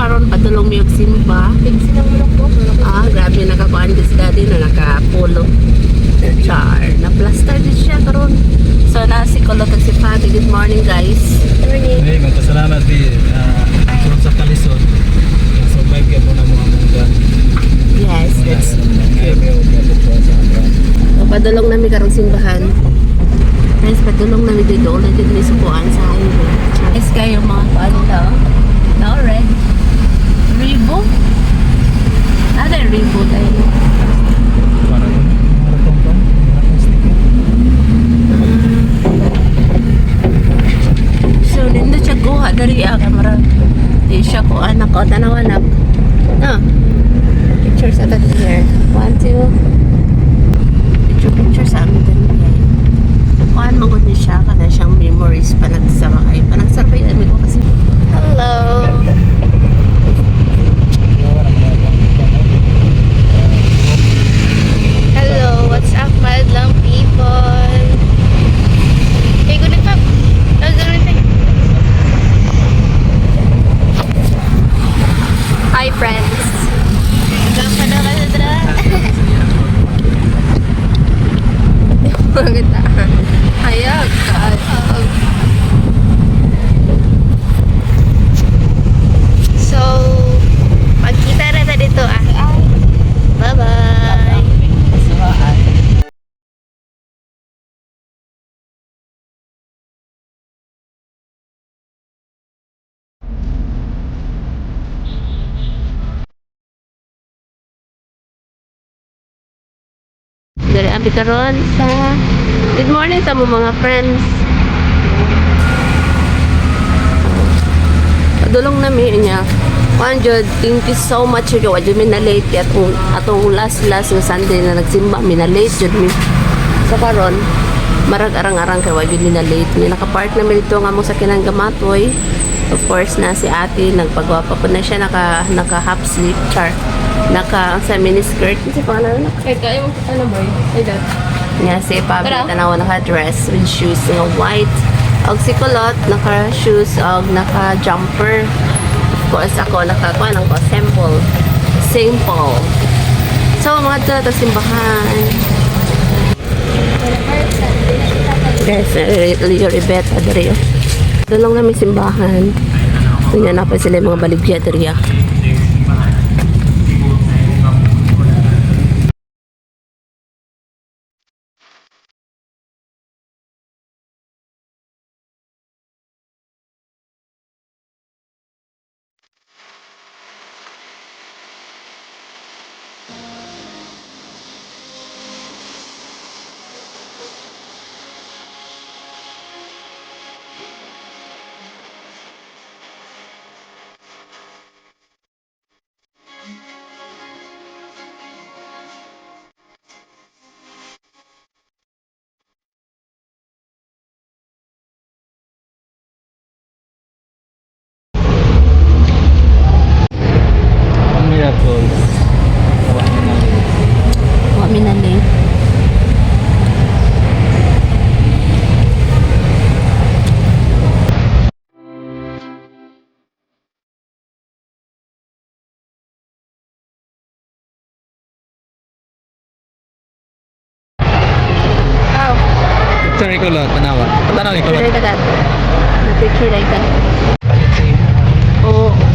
karon padulong mi og simba. Ah, grabe nakakuan this daddy na naka-polo. Char, na plaster din siya karon. So na si Kulot at si Fatty. Good morning guys. Hey, magpasalamat di uh, sa kalisod. Survive ka po na mga munggan. Yes, that's O, padulong nami karong simbahan. Guys, padulong nami dito. Ulit dito may sukuan sa highway. Guys, kayo mga paano daw? Na red. Ribo? Ano yung ribo tayo? Para yun. So, nindo siya kuha dari ah, kamera. Di siya ko anak ko, tanaw anak. No. Pictures at here. One, two. Picture, picture sa amin din. Kuhaan mo ni siya, kana siyang memories pa nagsabay. Pa nagsabay, amin ko kasi. Hello, what's up, madlang people? Hey, good pa. Oh, good pa. Hi, friends. Gapa na ka sa Maganda. Hayag. So, magkita na ta dito ah. Bye-bye. Dari ambi karon sa Good morning sa mo mga friends. Padulong nami niya. Panjod, thank you so much yo. Adyo mi na late kaya atong atong last last nga Sunday na nagsimba mi na late jud mi. Sa karon marag arang-arang kay wajud mi na late. Mi naka-park na mi dito nga mo sa kinang gamatoy. Of course na si ate nagpagwapa po na siya naka naka half sleep char. Naka sa mini skirt. Kasi pangalan na? Kaya kayo ano boy? Ay, nga si Pablo Tara. tanaw naka dress with shoes nga white. Og si Kulot naka shoes og naka jumper of course ako naka kuan ko simple. Simple. So mga ito na simbahan. Guys Leo Ribet adari dalong namin simbahan. Tingnan na pa sila yung mga baligya diri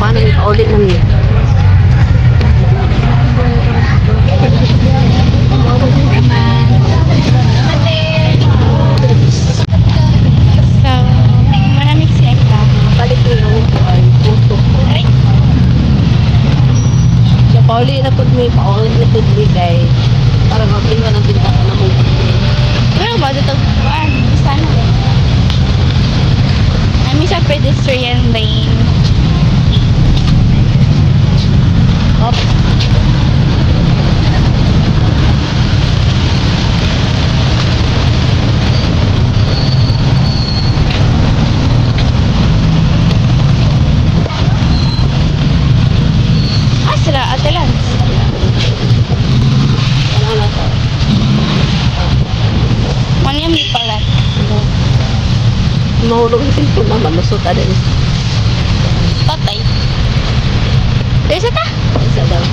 paano yung paulit na niya? so, maraming step pa. Balik ko yung ay, puto. So, paulit na pud may paulit na pud may kay para mag-iwan ang tindahan na mong Pero ba dito? Kuan, sana. Kami sa pedestrian lane. Op. Ah, sila, ate Lance. Ano na to? Maniam di pala. Mahulog cellphone naman, lusot ka din. Patay. Isa ta? Isa daw.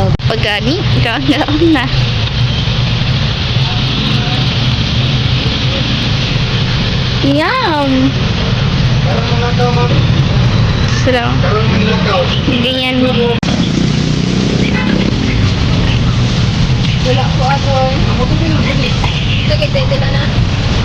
Oh, Pagkani, ikaw na na. Yum! Sarap. Ganyan mo. wala ko ako. Sige, sige na na.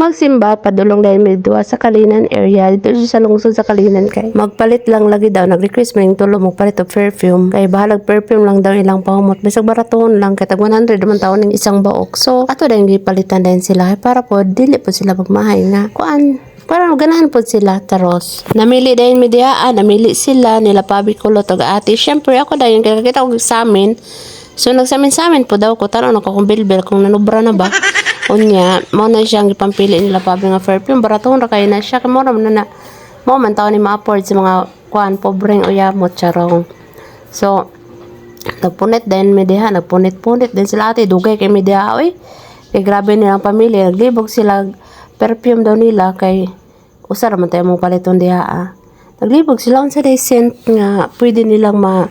Humagsimba, padulong dahil may duwa sa Kalinan area. Dito sa lungsod sa Kalinan kay. Magpalit lang lagi daw. Nag-request yung tulo magpalit og perfume. Kay bahalag perfume lang daw ilang pahumot. Bisag baraton lang. Kay tag 100 naman taon ng isang baok. So, ato dahil gipalitan din sila. Kay para po, dili po sila magmahay nga. Kuan, parang ganahan po sila taros. Namili din media, namili sila nila pabi kulot og ate. Syempre ako dahil kaya kita ko sa amin. So nagsamin sa amin po daw ko tanaw na ko kung bilbil kung nanubra na ba. Unya, mo na siyang ipampili nila pabi nga perfume baraton ra kay na siya kay mo na na mo man taon ni ma-afford sa mga kuan pobreng uyamot charong. So nagpunit din mi diha, nagpunit-punit din sila ate dugay kay mi diha oy. Kay grabe nilang pamilya, naglibog sila perfume daw nila kay usa ra man tayo mong paliton diha ah. Naglibog sila day scent nga pwede nilang ma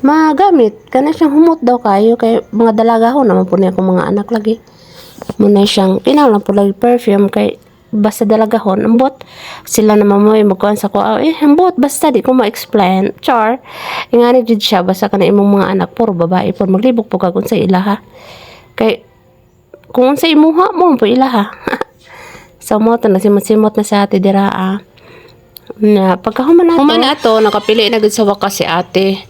magamit kana siyang humot daw kayo kay mga dalaga ho naman po niya akong mga anak lagi muna siyang kinahanglan po lagi perfume kay basta dalagahon ambot sila naman mo magkuhan sa ko ah, eh ambot basta di ko ma-explain. Char ingani jud siya basta kana imong mga anak puro babae po maglibog po kag sa ilaha kay kung sa imuha mo po ilaha so mo na simot-simot na sa ate dira ah na pagkahuman na human na to nakapili na sa wakas si ate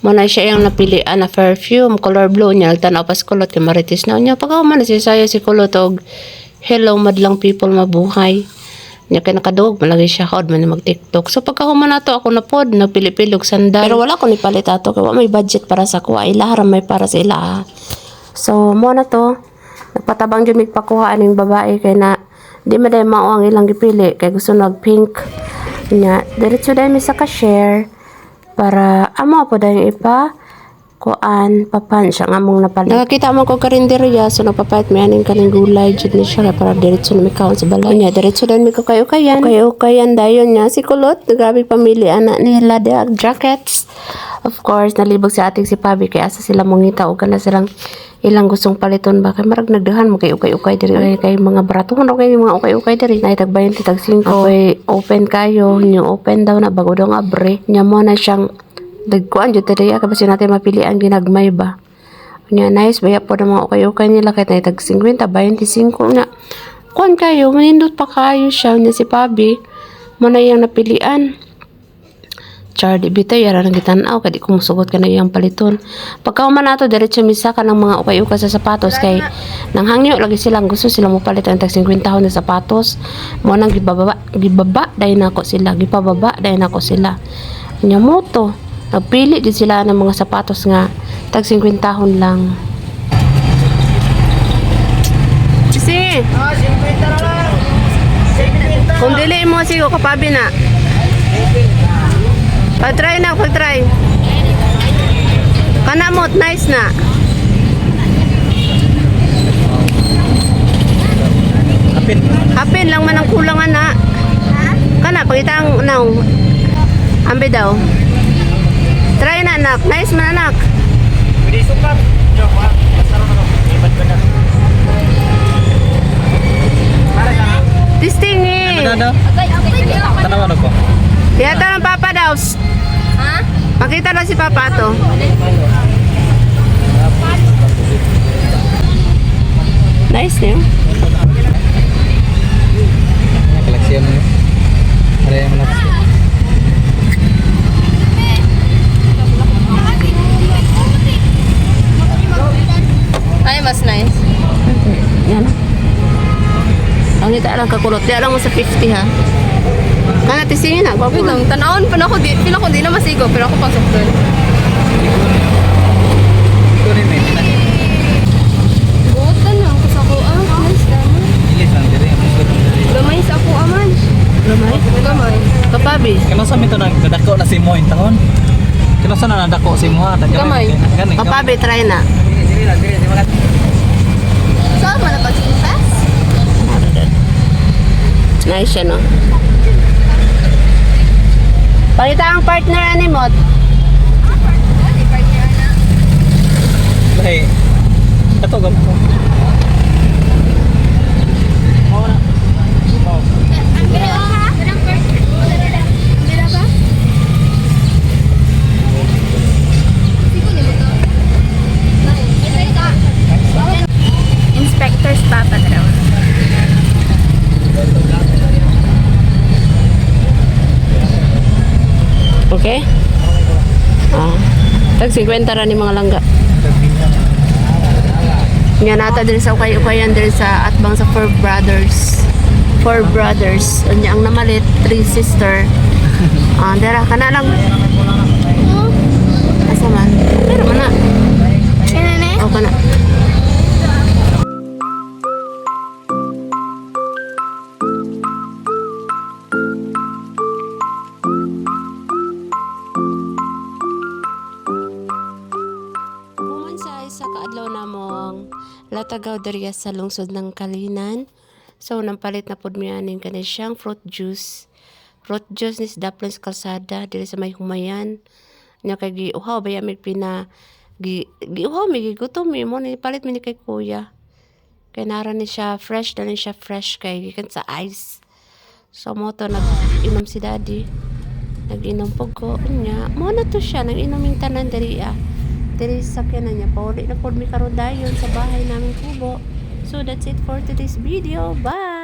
mo na siya yung napilian na perfume color blue niya. Tanaw pas kulot kay marites na. Niya pagkahuman na siya sayo si kulot og hello madlang people mabuhay. Niya kay nakadog malagi siya hod man mag TikTok so pagkahuman na to ako na pod napili-pili og sandal. Pero wala ko ni palit ato kay may budget para sa kuha. Ilaha ra may para sa ila so mo na to. Nagpatabang jud mig pakuha aning babae kay na di maday mao ang ilang gipili kay gusto nag pink nya diretso dai mi sa ka-share para amo po dahil ipa kuan papan siya nga mong napalit. Nakakita mo ko karinderya so nagpapait mi aning kaning gulay jud ni siya para diretso na mi kaon sa balay niya. Diretso din mi ko kayo kayan kayo kayan dayon niya. Si kulot grabe pamilya anak nila de jackets. Of course nalibog si ating si Pabi kaya asa sila mongita o kana silang ilang gustong paliton ba? Kay marag nagdahan mo kay ukay-ukay diri kay, kay mga baraton o kay mga ukay-ukay diri. Na itag 20 tag 5 okay open kayo new open daw na bago daw nga abre nya mo na siyang dagkuan jud tadi kasi natin mapilian ginagmay ba? Nya nice baya po ng mga ukay-ukay nila kahit na itag 50 25 na. Kuan kayo manindot pa kayo siya nya si Pabi. Mo na yung napilian. Char di bitay yara nang gitanaw kadi kung musugot ka na iyang paliton. Pagka man nato diretso misa ka ng mga ukay-ukay sa sapatos kay nang hangyo lagi silang gusto sila mo palitan tag 50 taon na sapatos. Mo nang gibababa gibaba dahil nako sila gipababa dahil nako sila. Nya mo to nagpili din sila ng mga sapatos nga tag 50 tahon lang Kasi kung dili mo sigo kapabi na Pag-try na, pag-try. Kanamot, nice na. Kapin. Hapin lang man ang kulangan na. Kana, pagita ang naong. Ambi daw. Try na, anak. Nice man, anak. Pwede sukat. Joke ha. Masarap ano. Ibat ka na. Para sa Testing eh. Ano daw? Tanawa na ko. Tiyata ng papa daw. Ha? Pakita daw si papa to. Nice niyo. Koleksiyon mo. Ada yang malaki. Ay, mas nice. Yan. Ang ita lang kakulot. Di lang mo sa 50 ha. Kana tisingin na. Wait lang, tanawon pa na ako di, pila ko di na masigo, pero ako pasok doon. Ito rin may pinag. Buotan lang ko sa kuha. Nice naman. Ilis lang diri. Diri. Gamay sa kuha man. Lumay. Papabi. Kinasa mi to nag nadako na si mo in taon. Kinasa na nadako si mo ha. Kamay. Gani. Papabi, try na. So, mana pag fast? Nice siya, no? Palita ang partner ani mo. Hey. Ato gam ko. Mao na. Mao. Inspector's Papa daw. Okay? Ah. Tag 50 ra ni mga langga. Nga nata din sa ukay-ukayan din sa atbang sa Four Brothers. Four Brothers. Unya ang namalit, Three Sister. Ah, dara kana lang. Asa man? Pero mana. Kaya na O kana. Latagaw diriya sa lungsod ng Kalinan. So, nampalit na pod mi anin kani siyang fruit juice. Fruit juice ni sa kalsada diri sa may humayan. Nya kay giuhaw ba mi pina gi giuhaw mi gigutom mi mo ni palit mi ni kay kuya. Kay nara ni siya fresh dali siya fresh kay gikan sa ice. So mo to nag-inom si daddy. Nag-inom po ko. Nya, mo na to siya. Nag-inom yung tanan diri ah. Diri sa sakyanan niya. Pauli na po mi karon dayon sa bahay namin kubo. So that's it for today's video. Bye!